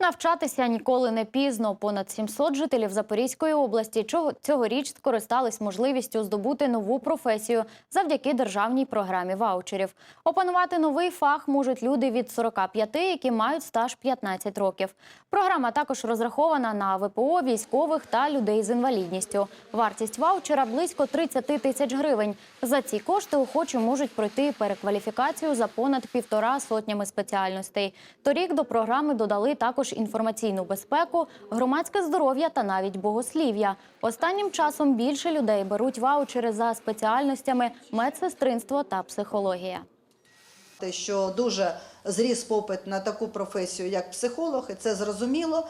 Навчатися ніколи не пізно. Понад 700 жителів Запорізької області цьогоріч скористались можливістю здобути нову професію завдяки державній програмі ваучерів. Опанувати новий фах можуть люди від 45, які мають стаж 15 років. Програма також розрахована на ВПО, військових та людей з інвалідністю. Вартість ваучера близько 30 тисяч гривень. За ці кошти охочі можуть пройти перекваліфікацію за понад півтора сотнями спеціальностей. Торік до програми додали також інформаційну безпеку, громадське здоров'я та навіть богослів'я. Останнім часом більше людей беруть ваучери за спеціальностями медсестринство та психологія. Те, що дуже зріс попит на таку професію, як психолог, і це зрозуміло,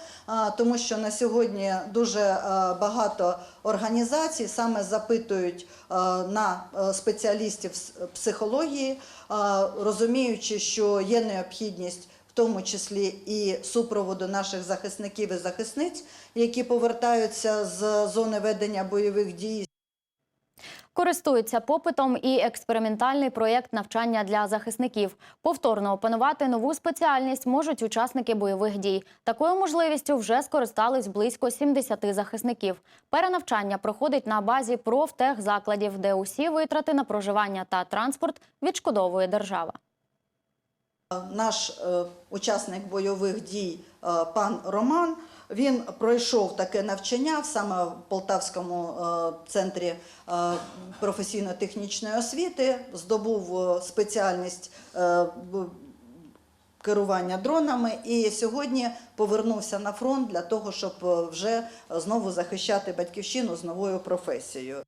тому що на сьогодні дуже багато організацій саме запитують на спеціалістів з психології, розуміючи, що є необхідність. Тому числі і супроводу наших захисників і захисниць, які повертаються з зони ведення бойових дій, Користується попитом і експериментальний проєкт навчання для захисників. Повторно опанувати нову спеціальність можуть учасники бойових дій. Такою можливістю вже скористались близько 70 захисників. Перенавчання проходить на базі профтехзакладів, де усі витрати на проживання та транспорт відшкодовує держава. Наш е, учасник бойових дій е, пан Роман. Він пройшов таке навчання саме в Полтавському е, центрі е, професійно-технічної освіти, здобув е, спеціальність е, керування дронами і сьогодні повернувся на фронт для того, щоб е, вже знову захищати батьківщину з новою професією.